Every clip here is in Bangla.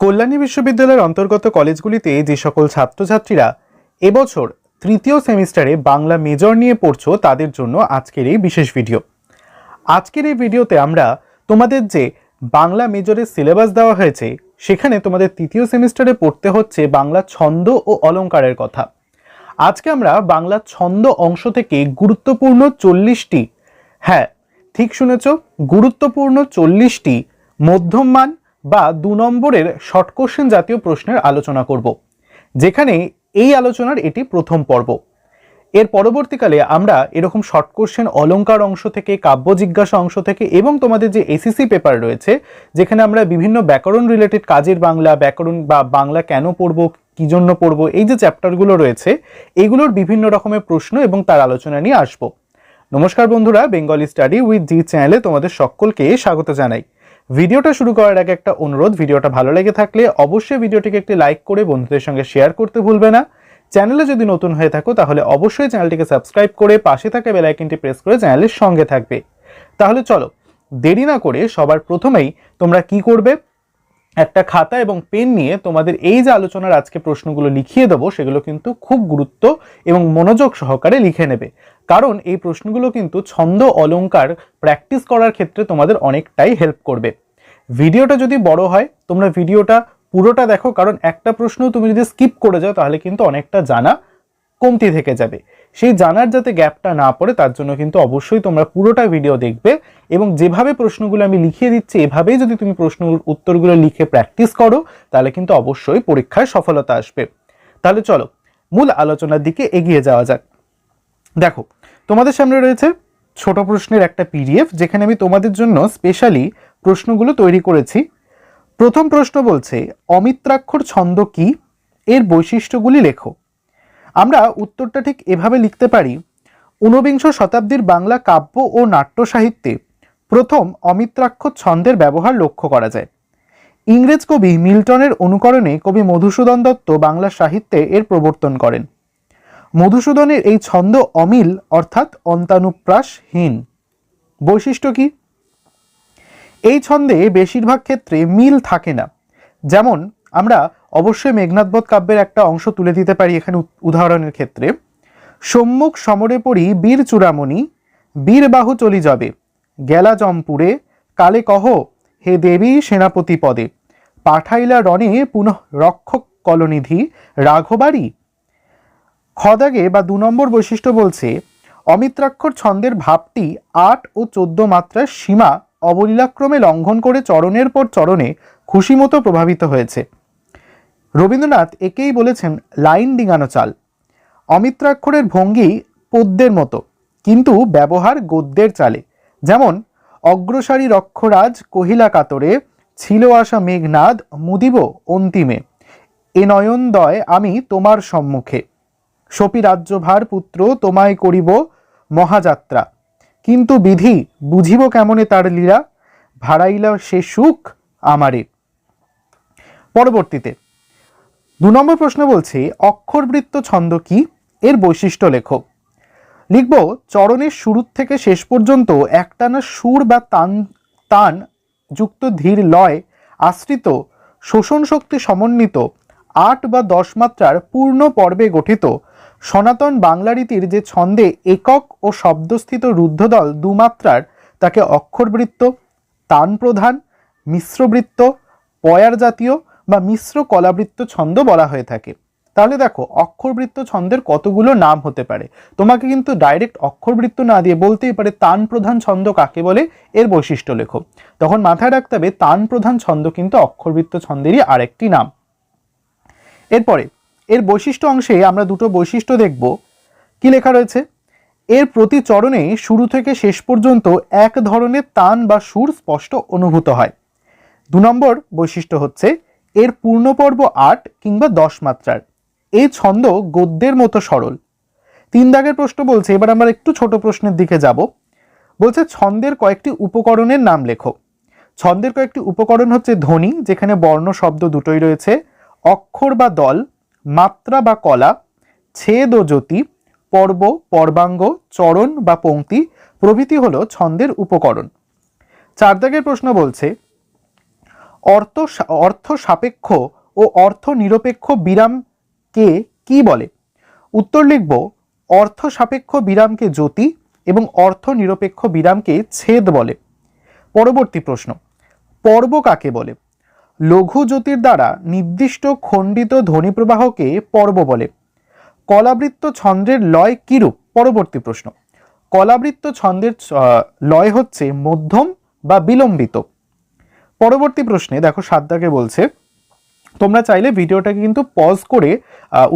কল্যাণী বিশ্ববিদ্যালয়ের অন্তর্গত কলেজগুলিতে যে সকল ছাত্রছাত্রীরা এবছর তৃতীয় সেমিস্টারে বাংলা মেজর নিয়ে পড়ছো, তাদের জন্য আজকের এই বিশেষ ভিডিও। আজকের এই ভিডিওতে আমরা তোমাদের যে বাংলা মেজরের সিলেবাস দেওয়া হয়েছে, সেখানে তোমাদের তৃতীয় সেমিস্টারে পড়তে হচ্ছে বাংলা ছন্দ ও অলংকারের কথা। আজকে আমরা বাংলা ছন্দ অংশ থেকে গুরুত্বপূর্ণ চল্লিশটি হ্যাঁ ঠিক শুনেছ, গুরুত্বপূর্ণ চল্লিশটি মধ্যমমান বা দু নম্বরের শর্ট কোশ্চেন জাতীয় প্রশ্নের আলোচনা করব যেখানে এই আলোচনার এটি প্রথম পর্ব। এর পরবর্তীকালে আমরা এরকম শর্ট কোশ্চেন অলঙ্কার অংশ থেকে, কাব্য জিজ্ঞাসা অংশ থেকে এবং তোমাদের যে এসিসি পেপার রয়েছে, যেখানে আমরা বিভিন্ন ব্যাকরণ রিলেটেড কাজের বাংলা, ব্যাকরণ বা বাংলা কেন পড়ব, কি জন্য পড়ব, এই যে চ্যাপ্টারগুলো রয়েছে, এগুলোর বিভিন্ন রকমের প্রশ্ন এবং তার আলোচনা নিয়ে আসব। নমস্কার বন্ধুরা বেঙ্গলি স্টাডি উইথ জি চ্যানেলে তোমাদের সকলকে স্বাগত জানাই। ভিডিওটা শুরু করার আগে একটা অনুরোধ, ভিডিওটা ভালো লেগে থাকলে অবশ্যই ভিডিওটিকে একটি লাইক করে বন্ধুদের সঙ্গে শেয়ার করতে ভুলবে না। চ্যানেলে যদি নতুন হয়ে থাকো, তাহলে অবশ্যই চ্যানেলটিকে সাবস্ক্রাইব করে পাশে থাকা বেলাইকনটি প্রেস করে চ্যানেলের সঙ্গে থাকবে। তাহলে চলো, দেরি না করে সবার প্রথমেই তোমরা কি করবে? একটা খাতা এবং পেন নিয়ে তোমাদের এই যে আলোচনার আজকে প্রশ্নগুলো লিখিয়ে দেবো, সেগুলো কিন্তু খুব গুরুত্ব এবং মনোযোগ সহকারে লিখে নেবে। কারণ এই প্রশ্নগুলো কিন্তু ছন্দ অলঙ্কার প্র্যাকটিস করার ক্ষেত্রে তোমাদের অনেকটাই হেল্প করবে। ভিডিওটা যদি বড় হয়, তোমরা ভিডিওটা পুরোটা দেখো, কারণ একটা প্রশ্ন তুমি যদি স্কিপ করে যাও, তাহলে কিন্তু অনেকটা জানা কমতি থেকে যাবে। সেই জানার যাতে গ্যাপটা না পড়ে, তার জন্য কিন্তু অবশ্যই তোমরা পুরোটা ভিডিও দেখবে এবং যেভাবে প্রশ্নগুলো আমি লিখিয়ে দিচ্ছি, এভাবেই যদি তুমি প্রশ্ন উত্তরগুলো লিখে প্র্যাকটিস করো, তাহলে কিন্তু অবশ্যই পরীক্ষায় সফলতা আসবে। তাহলে চলো, মূল আলোচনার দিকে এগিয়ে যাওয়া যাক। দেখো, তোমাদের সামনে রয়েছে ছোট প্রশ্নের একটা পিডিএফ যেখানে আমি তোমাদের জন্য স্পেশালি প্রশ্নগুলো তৈরি করেছি। প্রথম প্রশ্ন বলছে, অমিত্রাক্ষর ছন্দ কি? এর বৈশিষ্ট্যগুলি লেখো। আমরা উত্তরটা ঠিক এভাবে লিখতে পারি। ঊনবিংশ শতাব্দীর বাংলা কাব্য ও নাট্য সাহিত্যে প্রথম অমিত্রাক্ষর ছন্দের ব্যবহার লক্ষ্য করা যায়। ইংরেজ কবি মিল্টনের অনুকরণে কবি মধুসূদন দত্ত বাংলা সাহিত্যে এর প্রবর্তন করেন। মধুসূদনের এই ছন্দ অমিল, অর্থাৎ অন্তানুপ্রাসহীন। বৈশিষ্ট্য কি? এই ছন্দে বেশিরভাগ ক্ষেত্রে মিল থাকে না। যেমন আমরা অবশ্যই মেঘনাথবধ কাব্যের একটা অংশ তুলে দিতে পারি এখানে উদাহরণের ক্ষেত্রে। সম্মুখ সমরে পড়ি বীর চূড়ামণি, বীর বাহু চলি যাবে, গেলা জম্পুরে, কালে কহ, হে দেবী সেনাপতি পদে, পাঠাইলা রণে পুনঃ রক্ষক কলনিধি রাঘবাড়ি খদাগে বা দু নম্বর বৈশিষ্ট্য বলছে, অমিত্রাক্ষর ছন্দের ভাবটি আট ও চোদ্দ মাত্রার সীমা অবলীলাক্রমে লঙ্ঘন করে চরণের পর চরণে খুশিমতো প্রভাবিত হয়েছে। রবীন্দ্রনাথ একেই বলেছেন, লাইন ডিঙানো চাল। অমিত্রাক্ষরের ভঙ্গি পদ্যের মতো, কিন্তু ব্যবহার গদ্যের চালে। যেমন, অগ্রসারী রক্ষরাজ কহিলা কাতরে, ছিল আসা মেঘনাদ মুদিব অন্তিমে। এ নয়নদয় আমি তোমার সম্মুখে। সপি রাজ্যভার পুত্র তোমায় করিব মহাযাত্রা। কিন্তু বিধি বুঝিব কেমনে তার লীলা? ভাড়াইলা সে সুখ আমারে। পরবর্তীতে দু নম্বর প্রশ্ন বলছে, অক্ষরবৃত্ত ছন্দ কি? এর বৈশিষ্ট্য লেখো। লিখব, চরণের শুরু থেকে শেষ পর্যন্ত একটানা সুর বা তান তান যুক্ত ধীর লয় আশ্রিত শোষণ শক্তি সমন্বিত আট বা দশ মাত্রার পূর্ণ পর্বে গঠিত সনাতন বাংলা রীতির যে ছন্দে একক ও শব্দস্থিত রুদ্ধদল দুমাত্রার তাকে অক্ষরবৃত্ত তান প্রধান মিশ্রবৃত্ত, পয়ার জাতীয় বা মিশ্র কলাবৃত্ত ছন্দ বলা হয়ে থাকে। তাহলে দেখো, অক্ষরবৃত্ত ছন্দের কতগুলো নাম হতে পারে? তোমাকে কিন্তু ডাইরেক্ট অক্ষরবৃত্ত না দিয়ে বলতেই পারে তান প্রধান ছন্দ কাকে বলে? এর বৈশিষ্ট্য লেখো। তখন মাথায় রাখতে হবে, তান প্রধান ছন্দ কিন্তু অক্ষরবৃত্ত ছন্দেরই আরেকটি নাম। এরপরে, এর বৈশিষ্ট্য অংশে আমরা দুটো বৈশিষ্ট্য দেখব। কি লেখা রয়েছে? এর প্রতি চরণে শুরু থেকে শেষ পর্যন্ত এক ধরনের তান বা সুর স্পষ্ট অনুভূত হয়। দু নম্বর বৈশিষ্ট্য হচ্ছে এর পূর্ণপর্ব আট কিংবা দশ মাত্রার। এই ছন্দ গদ্যের মতো সরল। তিন দাগের প্রশ্ন বলছে, এবার আমরা একটু ছোট প্রশ্নের দিকে যাব। বলছে, ছন্দের কয়েকটি উপকরণের নাম লেখো। ছন্দের কয়েকটি উপকরণ হচ্ছে ধ্বনি, যেখানে বর্ণ শব্দ দুটোই রয়েছে, অক্ষর বা দল, মাত্রা বা কলা, ছেদ ও জ্যোতি, পর্ব, পর্বাঙ্গ, চরণ বা পংক্তি প্রভৃতি হলো ছন্দের উপকরণ। চার দাগের প্রশ্ন বলছে অর্থ অর্থ সাপেক্ষ ও অর্থ নিরপেক্ষ বিরামকে কি বলে? উত্তর লিখব, অর্থ সাপেক্ষ বিরামকে জ্যোতি এবং অর্থ নিরপেক্ষ বিরামকে ছেদ বলে। পরবর্তী প্রশ্ন, পর্ব কাকে বলে? লঘু জ্যোতির দ্বারা নির্দিষ্ট খণ্ডিত ধ্বনিপ্রবাহকে পর্ব বলে। কলাবৃত্ত ছন্দের লয় কিরূপ? পরবর্তী প্রশ্ন, কলাবৃত্ত ছন্দের লয় হচ্ছে মধ্যম বা বিলম্বিত। পরবর্তী প্রশ্নে দেখো সাদ্দাকে বলছে, তোমরা চাইলে ভিডিওটাকে কিন্তু পজ করে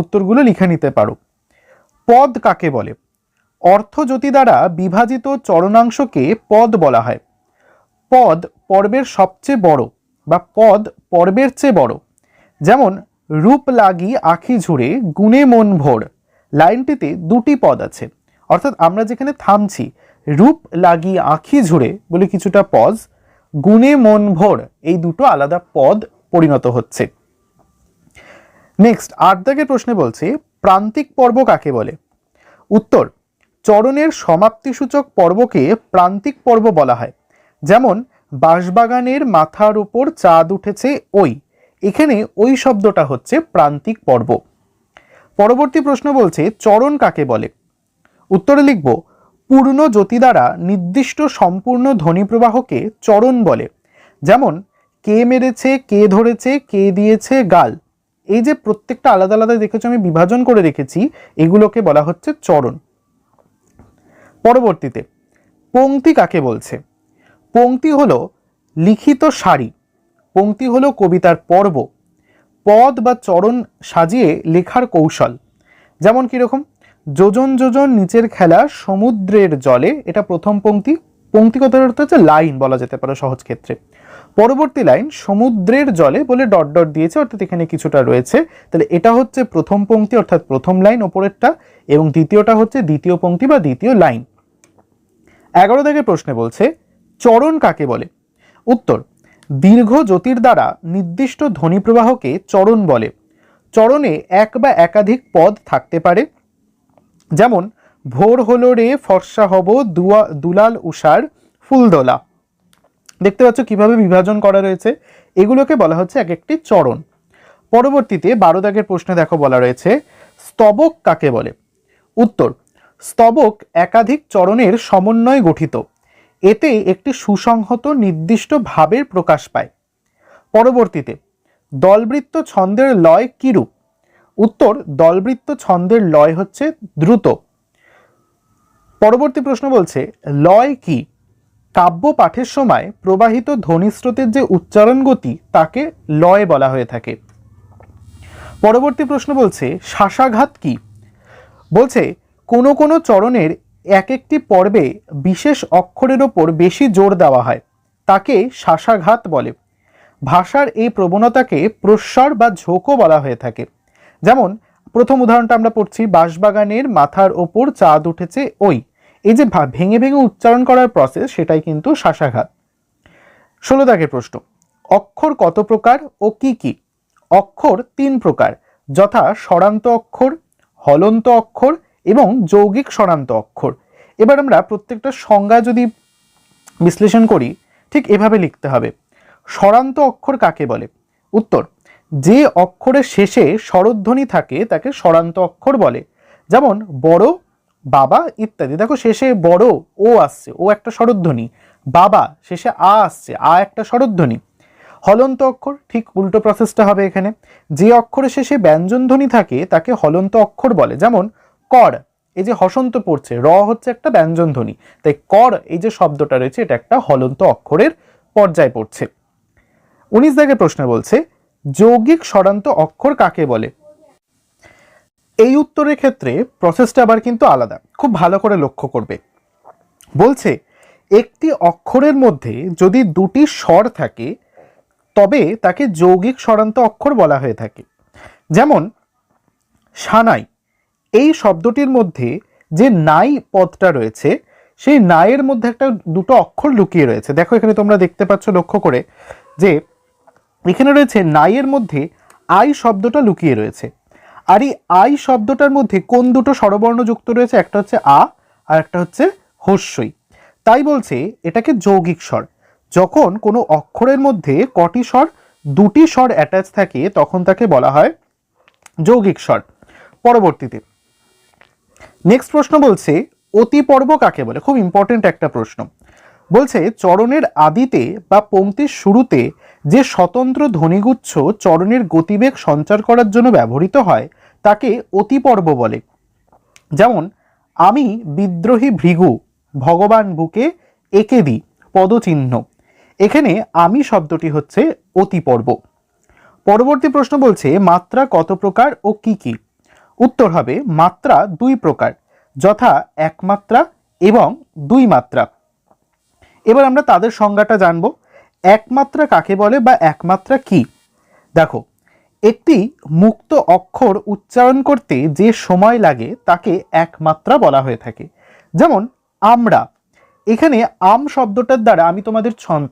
উত্তরগুলো লিখে নিতে পারো। পদ কাকে বলে? অর্থজ্যোতি দ্বারা বিভাজিত চরণাংশকে পদ বলা হয়। পদ পর্বের সবচেয়ে বড় বা পদ পর্বের চেয়ে বড়। যেমন, রূপ লাগি আখি ঝুড়ে, গুণে মন ভোর। লাইনটিতে দুটি পদ আছে। অর্থাৎ আমরা যেখানে থামছি, রূপ লাগি আখি ঝুড়ে বলে কিছুটা পজ গুণে মন ভোর, এই দুটো আলাদা পদ পরিণত হচ্ছে। নেক্সট আট দাগের প্রশ্নে বলছে, প্রান্তিক পর্ব কাকে বলে? উত্তর, চরণের সমাপ্তিসূচক পর্বকে প্রান্তিক পর্ব বলা হয়। যেমন, বাঁশবাগানের মাথার উপর চাঁদ উঠেছে ওই। এখানে ওই শব্দটা হচ্ছে প্রান্তিক পর্ব। পরবর্তী প্রশ্ন বলছে, চরণ কাকে বলে? উত্তরে লিখব পূর্ণ জ্যোতি দ্বারা নির্দিষ্ট সম্পূর্ণ ধ্বনিপ্রবাহকে চরণ বলে। যেমন, কে মেরেছে, কে ধরেছে, কে দিয়েছে গাল। এই যে প্রত্যেকটা আলাদা আলাদা দেখেছ, আমি বিভাজন করে রেখেছি, এগুলোকে বলা হচ্ছে চরণ। পরবর্তীতে পংক্তি কাকে বলছে? পংক্তি হলো লিখিত সারি। পংক্তি হলো কবিতার পর্ব। পদ বা চরণ সাজিয়ে লেখার কৌশল। যেমন কীরকম? যোজন যোজন নিচের খেলা সমুদ্রের জলে, এটা প্রথম পঙ্ক্তি। কথার অর্থ হচ্ছে লাইন বলা যেতে পারে সহজ ক্ষেত্রে। পরবর্তী লাইন, সমুদ্রের জলে বলে ডট ডট দিয়েছে, অর্থাৎ এখানে কিছুটা রয়েছে। তাহলে এটা হচ্ছে প্রথম পঙ্ক্তি, অর্থাৎ প্রথম লাইন ওপরেরটা, এবং দ্বিতীয়টা হচ্ছে দ্বিতীয় পঙ্ক্তি বা দ্বিতীয় লাইন। এগারো দাগের প্রশ্নে বলছে, চরণ কাকে বলে? উত্তর, দীর্ঘ জ্যোতির দ্বারা নির্দিষ্ট ধ্বনিপ্রবাহকে চরণ বলে। চরণে এক বা একাধিক পদ থাকতে পারে। যেমন, ভোর হলো রে, ফর্সা হব, দুয়া, দুলাল উষার ফুলদোলা। দেখতে পাচ্ছ কীভাবে বিভাজন করা রয়েছে? এগুলোকে বলা হচ্ছে এক একটি চরণ। পরবর্তীতে বারো দাগের প্রশ্নে দেখো বলা রয়েছে, স্তবক কাকে বলে? উত্তর, স্তবক একাধিক চরণের সমন্বয়ে গঠিত। এতে একটি সুসংহত নির্দিষ্ট ভাবের প্রকাশ পায়। পরবর্তীতে, দলবৃত্ত ছন্দের লয় কিরূপ? উত্তর, দলবৃত্ত ছন্দের লয় হচ্ছে দ্রুত। পরবর্তী প্রশ্ন বলছে, লয় কি? কাব্য পাঠের সময় প্রবাহিত ধ্বনিস্রোতের যে উচ্চারণ গতি, তাকে লয় বলা হয়ে থাকে। পরবর্তী প্রশ্ন বলছে শ্বাসাঘাত কি? বলছে, কোনো কোনো চরণের এক একটি পর্বে বিশেষ অক্ষরের ওপর বেশি জোর দেওয়া হয়। তাকে শ্বাসাঘাত বলে। ভাষার এই প্রবণতাকে প্রস্বর বা ঝোঁকও বলা হয়ে থাকে। যেমন, প্রথম উদাহরণটা আমরা পড়ছি, বাঁশবাগানের মাথার ওপর চাঁদ উঠেছে ওই। এই যে ভেঙে ভেঙে উচ্চারণ করার প্রসেস সেটাই কিন্তু শ্বাসাঘাত ষোলো দাগের প্রশ্ন, অক্ষর কত প্রকার ও কি কি? অক্ষর তিন প্রকার, যথা স্বরান্ত অক্ষর, হলন্ত অক্ষর এবং যৌগিক স্বরান্ত অক্ষর। এবার আমরা প্রত্যেকটা সংজ্ঞা যদি বিশ্লেষণ করি, ঠিক এভাবে লিখতে হবে। স্বরান্ত অক্ষর কাকে বলে? উত্তর যে অক্ষরের শেষে স্বরধ্বনি থাকে, তাকে স্বরান্ত অক্ষর বলে। যেমন, বড়, বাবা ইত্যাদি। দেখো, শেষে বড়, ও আসছে, ও একটা স্বরধ্বনি। বাবা, শেষে আ আসছে, আ একটা স্বরধ্বনি। হলন্ত অক্ষর, ঠিক উল্টো প্রসেসটা হবে এখানে। যে অক্ষরের শেষে ব্যঞ্জনধ্বনি থাকে, তাকে হলন্ত অক্ষর বলে। যেমন, কর, এই যে হসন্ত পড়ছে, র হচ্ছে একটা ব্যঞ্জনধ্বনি তাই কর, এই যে শব্দটা রয়েছে, এটা একটা হলন্ত অক্ষরের পর্যায়ে পড়ছে। উনিশ দাগের প্রশ্ন বলছে যৌগিক স্বরান্ত অক্ষর কাকে বলে? এই উত্তরের ক্ষেত্রে প্রসেসটা আবার কিন্তু আলাদা, খুব ভালো করে লক্ষ্য করবে। বলছে, একটি অক্ষরের মধ্যে যদি দুটি স্বর থাকে, তবে তাকে যৌগিক স্বরান্ত অক্ষর বলা হয়ে থাকে। যেমন, সানাই, এই শব্দটির মধ্যে যে নাই পদটা রয়েছে, সেই নাইয়ের মধ্যে একটা দুটো অক্ষর লুকিয়ে রয়েছে। দেখো এখানে তোমরা দেখতে পাচ্ছ লক্ষ্য করে যে এখানে রয়েছে নাইয়ের মধ্যে আই শব্দটা লুকিয়ে রয়েছে। আর এই আই শব্দটার মধ্যে কোন দুটো স্বরবর্ণ যুক্ত রয়েছে? একটা হচ্ছে আ, আর একটা হচ্ছে হস্যই। তাই বলছে এটাকে যৌগিক স্বর। যখন কোনো অক্ষরের মধ্যে কটি স্বর, দুটি স্বর অ্যাটাচ থাকে, তখন তাকে বলা হয় যৌগিক স্বর। পরবর্তীতে নেক্সট প্রশ্ন বলছে অতি পর্ব কাকে বলে? খুব ইম্পর্টেন্ট একটা প্রশ্ন। বলছে, চরণের আদিতে বা পংক্তির শুরুতে যে স্বতন্ত্র ধ্বনিগুচ্ছ চরণের গতিবেগ সঞ্চার করার জন্য ব্যবহৃত হয়, তাকে অতিপর্ব বলে। যেমন, আমি বিদ্রোহী ভৃগু, ভগবান বুকে একে দি, পদচিহ্ন। এখানে আমি শব্দটি হচ্ছে অতিপর্ব। পরবর্তী প্রশ্ন বলছে, মাত্রা কত প্রকার ও কি কি? উত্তর হবে, মাত্রা দুই প্রকার, যথা একমাত্রা এবং দুই মাত্রা। এবার আমরা তাদের সংজ্ঞাটা জানব। একমাত্রা কাকে বলে বা একমাত্রা কি? দেখো, একটি মুক্ত অক্ষর উচ্চারণ করতে যে সময় লাগে তাকে একমাত্রা বলা হয়ে থাকে। যেমন, আমরা। এখানে আম শব্দটার দ্বারা আমি তোমাদের ছন-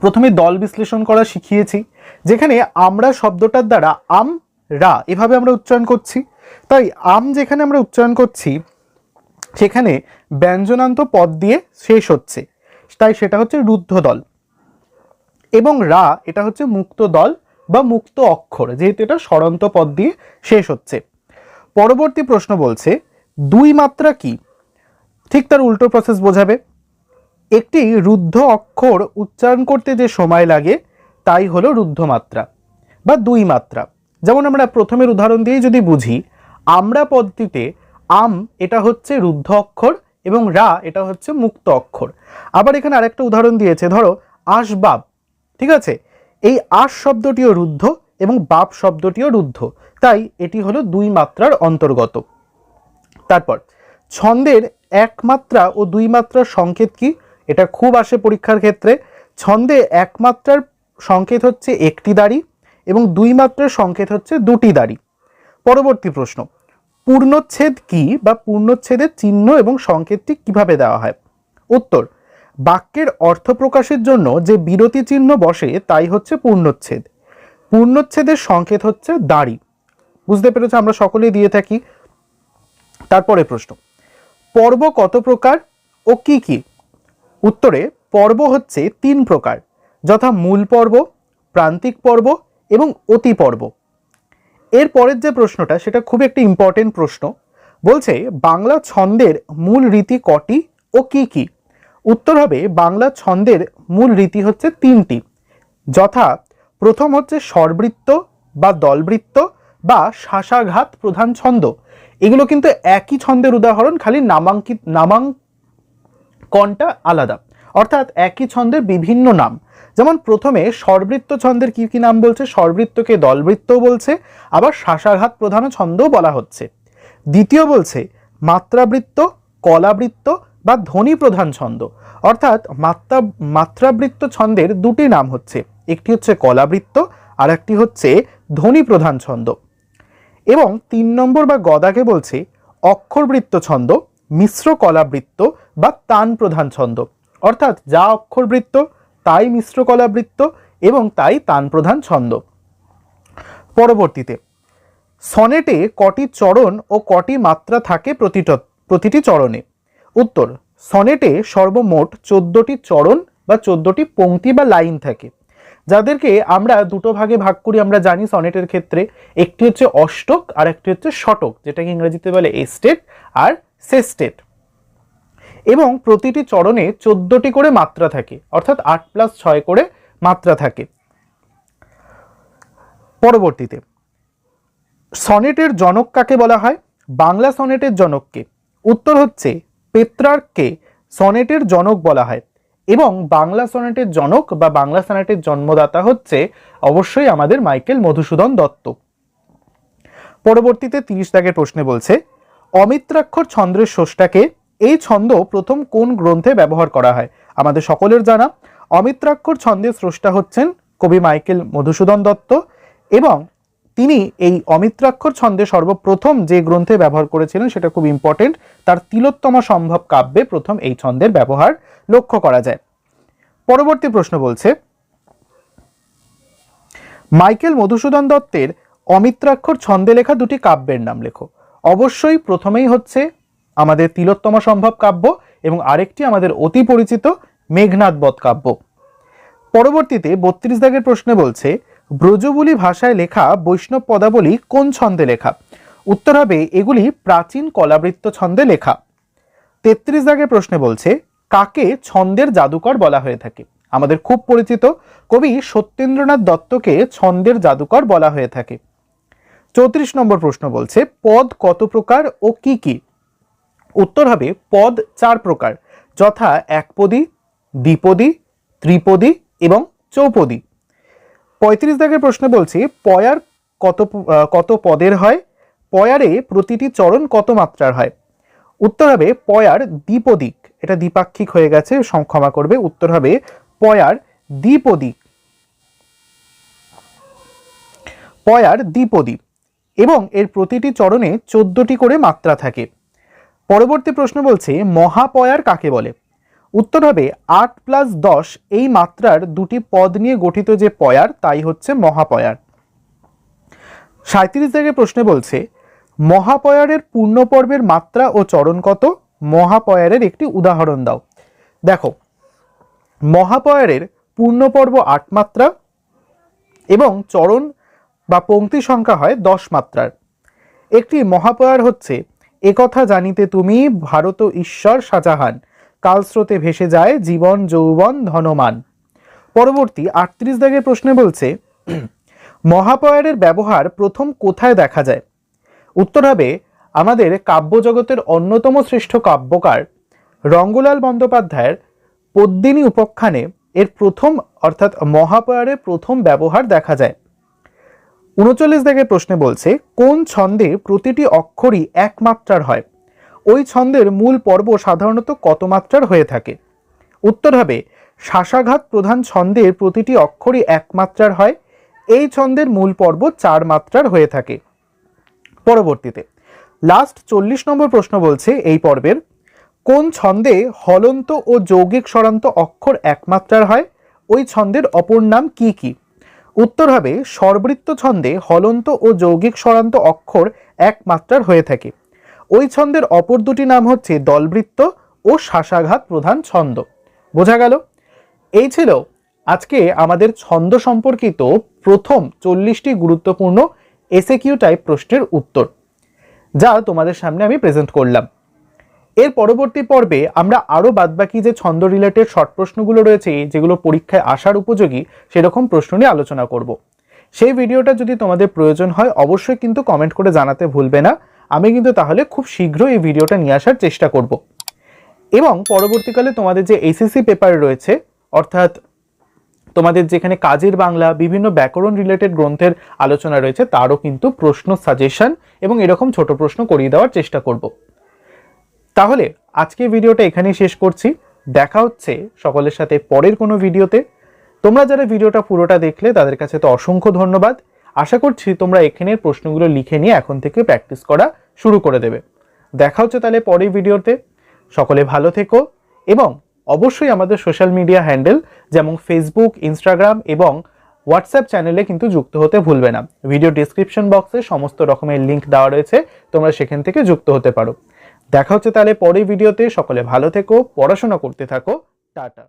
প্রথমে দল বিশ্লেষণ করা শিখিয়েছি, যেখানে আমরা শব্দটার দ্বারা আম, রা এভাবে আমরা উচ্চারণ করছি। তাই আম যেখানে আমরা উচ্চারণ করছি, সেখানে ব্যঞ্জনান্ত পদ দিয়ে শেষ হচ্ছে। তাই সেটা হচ্ছে রুদ্ধ দল এবং রা, এটা হচ্ছে মুক্ত দল বা মুক্ত অক্ষর, যেহেতু এটা স্বরন্ত পদ দিয়ে শেষ হচ্ছে। পরবর্তী প্রশ্ন বলছে, দুই মাত্রা কি? ঠিক তার উল্টো প্রসেস বোঝাবে। একটি রুদ্ধ অক্ষর উচ্চারণ করতে যে সময় লাগে, তাই হলো রুদ্ধ মাত্রা বা দুই মাত্রা। যেমন আমরা প্রথমের উদাহরণ দিয়েই যদি বুঝি, আমরা পদটিতে আম, এটা হচ্ছে রুদ্ধ অক্ষর এবং রা, এটা হচ্ছে মুক্ত অক্ষর। আবার এখানে আরেকটা উদাহরণ দিয়েছে, ধরো, আসবাব। ঠিক আছে? এই আস শব্দটিও রুদ্ধ এবং বাপ শব্দটিও রুদ্ধ। তাই এটি হলো দুই মাত্রার অন্তর্গত। তারপর, ছন্দের এক মাত্রা ও দুই মাত্রার সংকেত কি? এটা খুব আসে পরীক্ষার ক্ষেত্রে। ছন্দে এক মাত্রার সংকেত হচ্ছে একটি দাড়ি এবং দুই মাত্রার সংকেত হচ্ছে দুটি দাড়ি। পরবর্তী প্রশ্ন, পূর্ণচ্ছেদ কি বা পূর্ণচ্ছেদের চিহ্ন এবং সংকেতটি কীভাবে দেওয়া হয়? উত্তর বাক্যের অর্থ প্রকাশের জন্য যে বিরতি চিহ্ন বসে, তাই হচ্ছে পূর্ণচ্ছেদ। পূর্ণচ্ছেদের সংকেত হচ্ছে দাড়ি। বুঝতে পেরেছ? আমরা সকলেই দিয়ে থাকি। তারপরে প্রশ্ন। পর্ব কত প্রকার ও কি কি? উত্তরে, পর্ব হচ্ছে তিন প্রকার, যথা মূল পর্ব, প্রান্তিক পর্ব এবং অতি পর্ব। এর পরের যে প্রশ্নটা, সেটা খুব একটি ইম্পর্টেন্ট প্রশ্ন। বলছে, বাংলা ছন্দের মূল রীতি কটি ও কি কি? উত্তর হবে বাংলা ছন্দের মূল রীতি হচ্ছে তিনটি। যথা প্রথম হচ্ছে স্বরবৃত্ত বা দলবৃত্ত বা শাসাঘাত প্রধান ছন্দ। এগুলো কিন্তু একই ছন্দের উদাহরণ, খালি নামাঙ্কিত, নামাঙ্কনটা আলাদা। অর্থাৎ একই ছন্দের বিভিন্ন নাম। যেমন প্রথমে স্বরবৃত্ত ছন্দের কি কি নাম বলছে? স্বরবৃত্তকে দলবৃত্তও বলছে, আবার শাসাঘাত প্রধান ছন্দও বলা হচ্ছে। দ্বিতীয় বলছে মাত্রাবৃত্ত, কলাবৃত্ত বা ধ্বনি প্রধান ছন্দ। অর্থাৎ মাত্রা, মাত্রাবৃত্ত ছন্দের দুটি নাম হচ্ছে। একটি হচ্ছে কলাবৃত্ত আর একটি হচ্ছে ধ্বনি প্রধান ছন্দ। এবং তিন নম্বর বা গদাকে বলছে অক্ষরবৃত্ত ছন্দ, মিশ্র কলাবৃত্ত বা তান প্রধান ছন্দ। অর্থাৎ যা অক্ষরবৃত্ত, তাই মিশ্র কলাবৃত্ত এবং তাই তান প্রধান ছন্দ। পরবর্তীতে, সনেটে কটি চরণ ও কটি মাত্রা থাকে প্রতিট চরণে। উত্তর, সনেটে সর্বমোট চোদ্দটি চরণ বা চোদ্দটি পংক্তি বা লাইন থাকে। যাদেরকে আমরা দুটো ভাগে ভাগ করি, আমরা জানি সনেটের ক্ষেত্রে একটি হচ্ছে অষ্টক আর একটি হচ্ছে শতক যেটাকে ইংরেজিতে বলে এস্টেট আর সেস্টেট। এবং প্রতিটি চরণে চোদ্দটি করে মাত্রা থাকে, অর্থাৎ আট প্লাস ছয় করে মাত্রা থাকে। পরবর্তীতে, সনেটের জনক কাকে বলা হয়? বাংলা সনেটের জনককে। উত্তর হচ্ছে পেত্রার্ককে সনেটের জনক বলা হয়। এবং বাংলা সনেটের জনক বা বাংলা সনেটের জন্মদাতা হচ্ছে অবশ্যই আমাদের মাইকেল মধুসূদন দত্ত। পরবর্তীতে তিরিশ দাগের প্রশ্নে বলছে, অমিত্রাক্ষর ছন্দের স্রষ্টাকে এই ছন্দ প্রথম কোন গ্রন্থে ব্যবহার করা হয়? আমাদের সকলের জানা, অমিত্রাক্ষর ছন্দের স্রষ্টা হচ্ছেন কবি মাইকেল মধুসূদন দত্ত এবং তিনি এই অমিত্রাক্ষর ছন্দে সর্বপ্রথম যে গ্রন্থে ব্যবহার করেছিলেন সেটা খুব ইম্পর্টেন্ট তার তিলোত্তমা সম্ভব কাব্যে প্রথম এই ছন্দের ব্যবহার লক্ষ্য করা যায়। পরবর্তী প্রশ্ন বলছে, মাইকেল মধুসূদন দত্তের অমিত্রাক্ষর ছন্দে লেখা দুটি কাব্যের নাম লেখো। অবশ্যই প্রথমেই হচ্ছে আমাদের তিলোত্তমা সম্ভব কাব্য এবং আরেকটি আমাদের অতি পরিচিত মেঘনাথ বধ কাব্য। পরবর্তীতে বত্রিশ দাগের প্রশ্নে বলছে ব্রজবুলি ভাষায় লেখা বৈষ্ণব পদাবলী কোন ছন্দে লেখা? উত্তর হবে এগুলি প্রাচীন কলাবৃত্ত ছন্দে লেখা। তেত্রিশ দাগের প্রশ্নে বলছে, কাকে ছন্দের জাদুকর বলা হয়ে থাকে? আমাদের খুব পরিচিত কবি সত্যেন্দ্রনাথ দত্তকে ছন্দের জাদুকর বলা হয়ে থাকে। চৌত্রিশ নম্বর প্রশ্ন বলছে, পদ কত প্রকার ও কি কি? উত্তর হবে, পদ চার প্রকার, যথা একপদী, দ্বিপদী, ত্রিপদী এবং চৌপদী। পঁয়ত্রিশ দাগের প্রশ্ন বলছি, পয়ার কত কত পদের হয়? পয়ারে প্রতিটি চরণ কত মাত্রার হয়? উত্তর হবে পয়ার দ্বিপদিক। এটা দ্বিপাক্ষিক হয়ে গেছে সম- ক্ষমা করবে। উত্তর হবে পয়ার দ্বিপদিক। পয়ার দ্বিপদী এবং এর প্রতিটি চরণে চোদ্দটি করে মাত্রা থাকে। পরবর্তী প্রশ্ন বলছে, মহাপয়ার কাকে বলে? উত্তর হবে আট প্লাস দশ এই মাত্রার দুটি পদ নিয়ে গঠিত যে পয়ার, তাই হচ্ছে মহাপয়ার। সাঁত্রিশ জায়গায় প্রশ্নে বলছে, মহাপয়ারের পূর্ণ পর্বের মাত্রা ও চরণ কত? মহাপয়ারের একটি উদাহরণ দাও। দেখো, মহাপয়ারের পূর্ণপর্ব আট মাত্রা এবং চরণ বা পংক্তি সংখ্যা হয় দশ মাত্রার। একটি মহাপয়ার হচ্ছে, একথা জানিতে তুমি, ভারত ঈশ্বর শাহজাহান কালস্রোতে ভেসে যায় জীবন, যৌবন, ধনমান। পরবর্তী আটত্রিশ দাগের প্রশ্নে বলছে, মহাপয়ারের ব্যবহার প্রথম কোথায় দেখা যায়? উত্তর হবে, আমাদের কাব্যজগতের অন্যতম শ্রেষ্ঠ কাব্যকার রঙ্গলাল বন্দ্যোপাধ্যায়ের পদ্মিনী উপাখ্যানে এর প্রথম, অর্থাৎ মহাপয়ারের প্রথম ব্যবহার দেখা যায়। উনচল্লিশ দাগের প্রশ্নে বলছে, কোন ছন্দে প্রতিটি অক্ষরই একমাত্রার হয়? ওই ছন্দের মূল পর্ব সাধারণত কত মাত্রার হয়ে থাকে? উত্তর হবে, শাসাঘাত প্রধান ছন্দের প্রতিটি অক্ষরই এক মাত্রার হয়, এই ছন্দের মূল পর্ব চার মাত্রার হয়ে থাকে। পরবর্তীতে লাস্ট চল্লিশ নম্বর প্রশ্ন বলছে এই পর্বের, কোন ছন্দে হলন্ত ও যৌগিক স্বরান্ত অক্ষর একমাত্রার হয়? ওই ছন্দের অপর নাম কি কি? উত্তর হবে স্বরবৃত্ত ছন্দে হলন্ত ও যৌগিক স্বরান্ত অক্ষর এক মাত্রার হয়ে থাকে। ওই ছন্দের অপর দুটি নাম হচ্ছে দলবৃত্ত ও শাসাঘাত প্রধান ছন্দ। বোঝা গেল? এই ছিল আজকে আমাদের ছন্দ সম্পর্কিত প্রথম চল্লিশটি গুরুত্বপূর্ণ এসএ কিউ টাইপ প্রশ্নের উত্তর, যা তোমাদের সামনে আমি প্রেজেন্ট করলাম। এর পরবর্তী পর্বে আমরা আরও বাদবাকি যে ছন্দ রিলেটেড শর্ট প্রশ্নগুলো রয়েছে, যেগুলো পরীক্ষায় আসার উপযোগী, সেরকম প্রশ্ন নিয়ে আলোচনা করব। সেই ভিডিওটা যদি তোমাদের প্রয়োজন হয়, অবশ্যই কিন্তু কমেন্ট করে জানাতে ভুলবে না। আমি কিন্তু তাহলে খুব শীঘ্রই এই ভিডিওটা নিয়ে আসার চেষ্টা করব। এবং পরবর্তীকালে তোমাদের যে এসএসসি পেপার রয়েছে, অর্থাৎ তোমাদের যেখানে কাজের বাংলা, বিভিন্ন ব্যাকরণ রিলেটেড গ্রন্থের আলোচনা রয়েছে, তারও কিন্তু প্রশ্ন সাজেশন এবং এরকম ছোট প্রশ্ন করিয়ে দেওয়ার চেষ্টা করব। তাহলে আজকে ভিডিওটা এখানেই শেষ করছি। দেখা হচ্ছে সকলের সাথে পরের কোনো ভিডিওতে। তোমরা যারা ভিডিওটা পুরোটা দেখলে, তাদের কাছে তো অসংখ্য ধন্যবাদ। আশা করছি তোমরা এখানের প্রশ্নগুলো লিখে নিয়ে এখন থেকে প্র্যাকটিস করা শুরু করে দেবে। দেখা হচ্ছে তাহলে পরের ভিডিওতে। সকলে ভালো থেকো এবং অবশ্যই আমাদের সোশ্যাল মিডিয়া হ্যান্ডেল যেমন ফেসবুক ইনস্টাগ্রাম এবং হোয়াটসঅ্যাপ চ্যানেলে কিন্তু যুক্ত হতে ভুলবে না। ভিডিও ডিসক্রিপশন বক্সে সমস্ত রকমের লিঙ্ক দেওয়া রয়েছে। তোমরা সেখান থেকে যুক্ত হতে পারো। দেখা হচ্ছে তাহলে পরের ভিডিওতে। সকলে ভালো থেকো, পড়াশোনা করতে থাকো। টাটা।